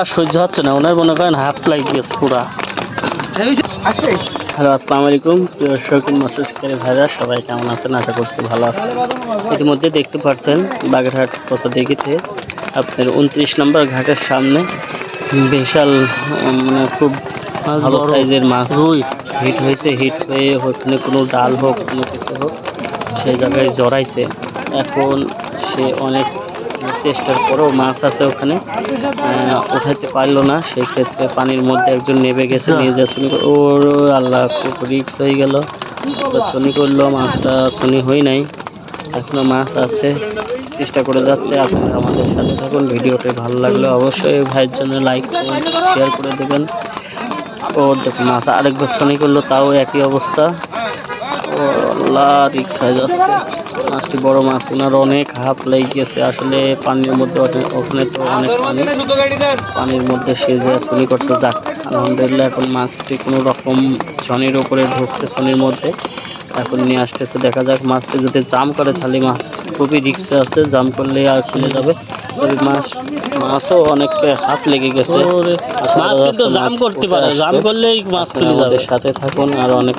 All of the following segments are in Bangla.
আর সহ্য হচ্ছে না। ওনার মনে করেন হাত গেছে পুরা। হ্যালো আসসালামু আলাইকুম। শৌখিন মৎস্য শিকারী ভাইরা সবাই কেমন আছেন? আশা করছি ভালো আছেন। ইতিমধ্যে দেখতে পাচ্ছেন বাগেরহাট পথা দেখিতে আপনার উনত্রিশ নম্বর ঘাটের সামনে বিশাল মানে খুব ভালো সাইজের মাছ রুই। হিট হয়েছে। হিট হয়ে ওখানে কোনো ডাল হোক কোনো কিছু হোক সেই জায়গায় জড়াইছে। এখন সে অনেক চেষ্টার পরেও মাছ আছে ওখানে। উঠাইতে পারল না সেই ক্ষেত্রে পানির মধ্যে একজন নেমে গেছে নিয়ে যা চুনি ও আল্লাহ খুব রিক্স হয়ে গেল। চুনি করল মাছটা চুনি হই নাই এখনও মাছ আছে চেষ্টা করে যাচ্ছে আপনারা আমাদের সাথে থাকুন ভিডিওটি ভালো লাগলে অবশ্যই ভাইয়ের জন্য লাইক শেয়ার করে দেবেন। ও দেখুন মাছ আরেকবার চুনি করল তাও একই অবস্থা। আল্লাহ রিক্স হয়ে যাচ্ছে। মাছটি বড় মাছ ওনার অনেক হাফ লেগে গেছে আসলে পানির মধ্যে ওখানে তো অনেক পানি। পানির মধ্যে সেজে চুনি করছে যাক আলহামদুলিল্লাহ এখন মাছটি কোনো রকম ছনির উপরে ঢুকছে ছনির মধ্যে। এখন নিয়ে আসতেছে দেখা যাক মাছটি যদি জাম করে তাহলে মাছ খুবই রিক্সে আছে জাম করলে আর খুলে যাবে। তবে মাছ মাছও অনেক হাফ লেগে গেছে। মাছ কিন্তু জাম করতে পারে জাম। করলেই মাছ খুলে যাবে। সাথে থাকুন আর অনেক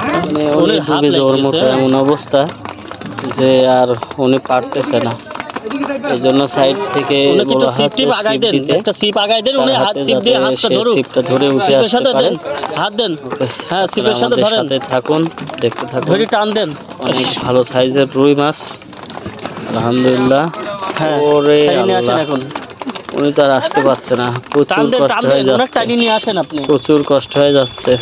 মানে উনি লেগে মতো এমন অবস্থা যে আর উনি পারতেছে না। এই জন্য সাইড থেকে একটু সিপ টিপ আগাই দেন একটা সিপ আগাই দেন উনি হাত সিপ দিয়ে হাতটা সে ধরুক। সিপটা ধরে উঠে আসতে সাথে দেন হাত দেন। হ্যাঁ সিপের সাথে ধরেন। থাকুন দেখতে থাকুন। ধরে টান দেন। অনেক ভালো সাইজের রুই মাছ। আলহামদুলিল্লাহ। হ্যাঁ আসেন এখন। উনি তো আর আসতে পারছে না। প্রচুর কষ্ট হয়ে যাচ্ছে। নিয়ে আসেন আপনি। প্রচুর কষ্ট হয়ে যাচ্ছে।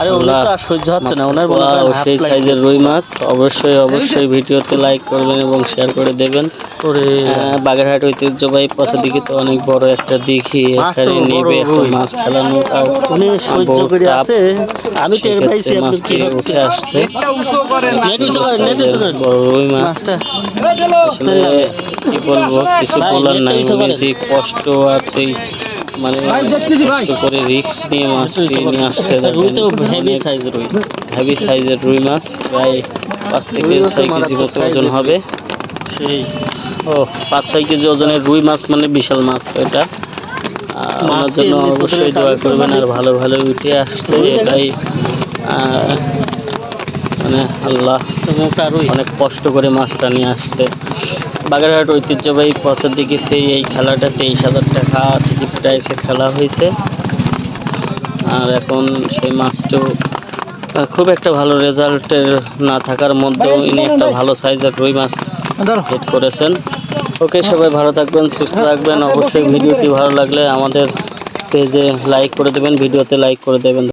আরে আল্লাহ। তো আর সহ্য হচ্ছে না ওনার সেই সাইজের রুই মাছ। অবশ্যই অবশ্যই ভিডিওতে লাইক করবেন এবং শেয়ার করে দেবেন। আহ, বাগেরহাট ঐতিহ্যবাহী পথে দিকে তো অনেক বড় একটা দিঘি। এখানে নেবে একটা মাছ খেলানো আর উনি সহ্য করে আছে। আমি টের পাইছি আপনি কি হচ্ছে আসছে। রুই মাছটা। কি বলব কিছু বলার নাই। যে কষ্ট আর সেই মানে কষ্ট করে রিক্স নিয়ে মাছটি নিয়ে আসছে রুই তো হেভি সাইজ রুই। হেভি সাইজের রুই মাছ প্রায় পাঁচ থেকে ছয় কেজি মতো ওজন হবে। সেই। ও পাঁচ ছয় কেজি ওজনের রুই মাছ মানে বিশাল মাছ এটা। মাছ জন্য অবশ্যই দোয়া করবেন আর ভালো ভালো উঠে আসছে এটাই। মানে আল্লাহ অনেক কষ্ট করে মাছটা নিয়ে আসছে। বাগেরহাট ঐতিহ্যবাহী পথের দিকেতেই এই খেলাটা তেইশ হাজার টাকা টিকিট প্রাইসে খেলা হয়েছে। আর এখন সেই মাছটাও খুব একটা ভালো রেজাল্টের না থাকার মধ্যেও ইনি একটা ভালো সাইজের রুই মাছ হিট করেছেন। ওকে সবাই ভালো থাকবেন সুস্থ থাকবেন। অবশ্যই ভিডিওটি ভালো লাগলে আমাদের পেজে লাইক করে দেবেন ভিডিওতে লাইক করে দেবেন।